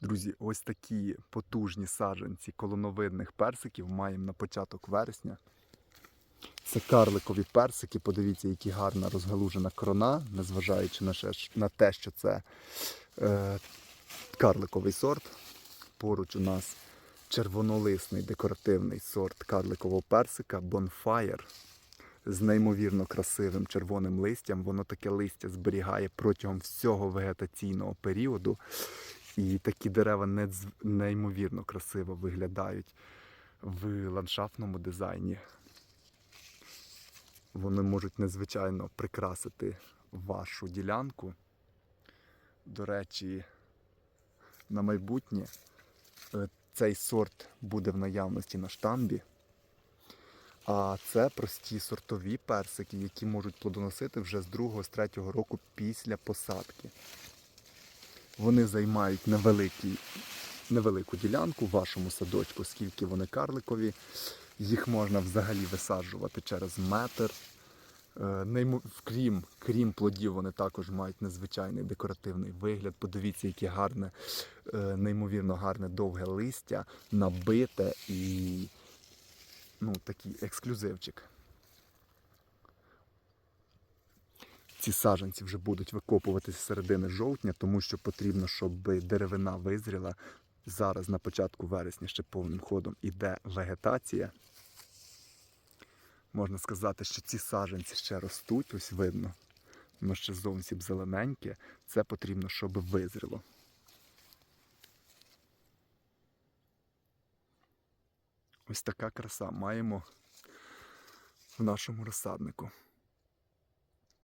Друзі, ось такі потужні саджанці колоновидних персиків маємо на початок вересня. Це карликові персики. Подивіться, які гарна розгалужена крона, незважаючи на, те, що це е, карликовий сорт. Поруч у нас червонолисний декоративний сорт карликового персика Bonfire з неймовірно красивим червоним листям. Воно таке листя зберігає протягом всього вегетаційного періоду. І такі дерева неймовірно красиво виглядають в ландшафтному дизайні. Вони можуть незвичайно прикрасити вашу ділянку. До речі, на майбутнє е, цей сорт буде в наявності на штамбі. А це прості сортові персики, які можуть плодоносити вже з 2-3 року після посадки. Вони займають невеликий, невелику ділянку в вашому садочку, оскільки вони карликові. Їх можна взагалі висаджувати через метр. Е, Крім, крім плодів, вони також мають незвичайний декоративний вигляд. Подивіться, яке гарне, е, неймовірно гарне довге листя, набите і ну, такий ексклюзивчик. Ці саджанці вже будуть викопуватися з середини жовтня, тому що потрібно, щоб деревина визріла. Зараз на початку вересня ще повним ходом іде вегетація. Можна сказати, що ці саджанці ще ростуть, ось видно. Воно ще зовсім зелененьке. Це потрібно, щоб визріло. Ось така краса маємо в нашому розсаднику.